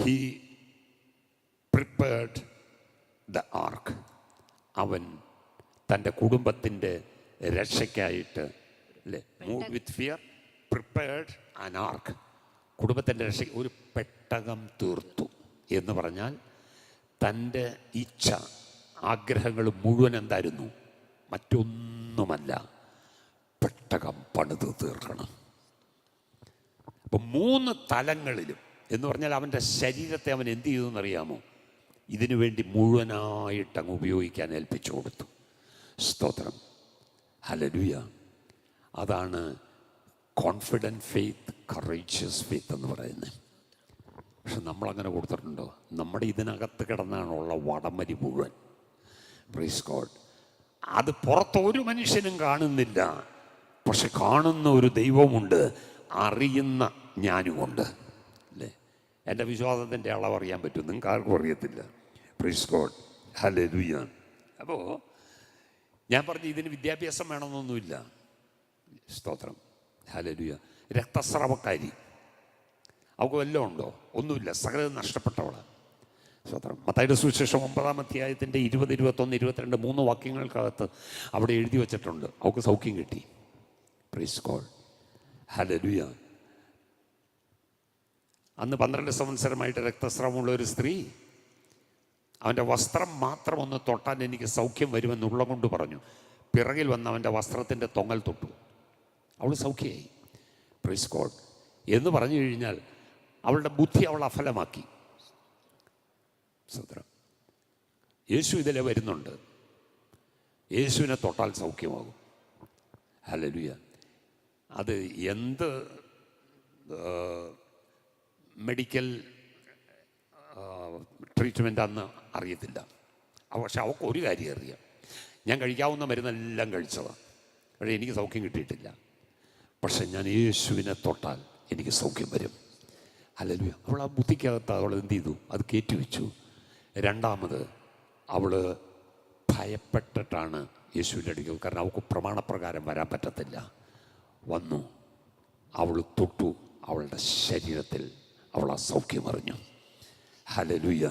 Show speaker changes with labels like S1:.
S1: He prepared the arc അവൻ തന്റെ കുടുംബത്തിന്റെ രക്ഷയ്ക്കായിട്ട് അല്ലേ move with fear prepared an ark കുടുംബത്തിന്റെ രക്ഷ ഒരു പെട്ടകം തീർത്തു എന്ന് പറഞ്ഞാൽ തന്റെ ഇച്ഛ ആഗ്രഹങ്ങൾ മുഴുവൻ എന്തായിരുന്നു? മറ്റൊന്നുമല്ല പെട്ടകം പണിത് തീർക്കണം. അപ്പം മൂന്ന് തലങ്ങളിലും എന്ന് പറഞ്ഞാൽ അവന്റെ ശരീരത്തെ അവൻ എന്ത് ചെയ്തു എന്നറിയാമോ? ഇതിനു വേണ്ടി മുഴുവനായിട്ട് അങ്ങ് ഉപയോഗിക്കാൻ ഏൽപ്പിച്ചു കൊടുത്തു. സ്തോത്രം. ഹലലുയ അതാണ് കോൺഫിഡന്റ് ഫെയ്ത്ത് കറേജിയസ് ഫെയ്ത്ത് എന്ന് പറയുന്നത്. പക്ഷെ നമ്മളങ്ങനെ കൊടുത്തിട്ടുണ്ടോ? നമ്മുടെ ഇതിനകത്ത് കിടന്നാണുള്ള വടമരി മുഴുവൻ. പ്രീസ് ഗോഡ് അത് പുറത്ത് ഒരു മനുഷ്യനും കാണുന്നില്ല. പക്ഷെ കാണുന്ന ഒരു ദൈവമുണ്ട് അറിയുന്ന ഞാനുമുണ്ട്. എന്റെ വിശ്വാസത്തിന്റെ അളവ് അറിയാൻ പറ്റും. നിങ്ങൾക്ക് ആർക്കും അറിയത്തില്ല. പ്രീസ് ഗോഡ് ഹലേ ലുയ്യ അപ്പോൾ ഞാൻ പറഞ്ഞ ഇതിന് വിദ്യാഭ്യാസം വേണമെന്നൊന്നുമില്ല. സ്തോത്രം. ഹലേ ലുയ്യ രക്തസ്രാവക്കാരി. അവൾക്ക് വല്ലതും ഉണ്ടോ? ഒന്നുമില്ല. സകലത് നഷ്ടപ്പെട്ടവളാണ് സ്തോത്രം. മത്തായുടെ സുവിശേഷം ഒമ്പതാം അധ്യായത്തിന്റെ ഇരുപത് ഇരുപത്തൊന്ന് ഇരുപത്തിരണ്ട് മൂന്ന് വാക്യങ്ങൾക്കകത്ത് അവിടെ എഴുതി വച്ചിട്ടുണ്ട്. അവൾക്ക് സൗഖ്യം കിട്ടി. പ്രീസ് കോൾ ഹലലുയ അന്ന് പന്ത്രണ്ട് സംവത്സരമായിട്ട് രക്തസ്രാവമുള്ള ഒരു സ്ത്രീ അവന്റെ വസ്ത്രം മാത്രം ഒന്ന് തൊട്ടാൻ എനിക്ക് സൗഖ്യം വരുമെന്നുള്ള കൊണ്ട് പറഞ്ഞു. പിറകിൽ വന്ന് അവന്റെ വസ്ത്രത്തിന്റെ തൊങ്ങൽ തൊട്ടു. അവൾ സൗഖ്യമായി പ്രീസ് കോൾ എന്ന് പറഞ്ഞു കഴിഞ്ഞാൽ അവളുടെ ബുദ്ധി അവൾ അഫലമാക്കി. സുദ്ര യേശു ഇതിലെ വരുന്നുണ്ട്. യേശുവിനെ തൊട്ടാൽ സൗഖ്യമാകും. ഹലലുയ അത് എന്ത് മെഡിക്കൽ ട്രീറ്റ്മെന്റ് അന്ന് അറിയത്തില്ല. പക്ഷെ അവൾക്ക് ഒരു കാര്യം അറിയാം. ഞാൻ കഴിക്കാവുന്ന മരുന്നെല്ലാം കഴിച്ചതാണ് പക്ഷേ എനിക്ക് സൗഖ്യം കിട്ടിയിട്ടില്ല. പക്ഷെ ഞാൻ യേശുവിനെ തൊട്ടാൽ എനിക്ക് സൗഖ്യം വരും. അല്ലെങ്കിൽ അവൾ ആ ബുദ്ധിക്കകത്ത് അവൾ എന്ത് ചെയ്തു? അത് കയറ്റി വെച്ചു. രണ്ടാമത് അവൾ ഭയപ്പെട്ടിട്ടാണ് യേശുവിന്റെ അടുക്കൽ കാരണം അവൾക്ക് പ്രമാണപ്രകാരം വരാൻ പറ്റത്തില്ല. വന്നു. അവൾ തൊട്ടു. അവളുടെ ശരീരത്തിൽ അവൾ ആ സൗഖ്യം അറിഞ്ഞു ഹലലുയ്യ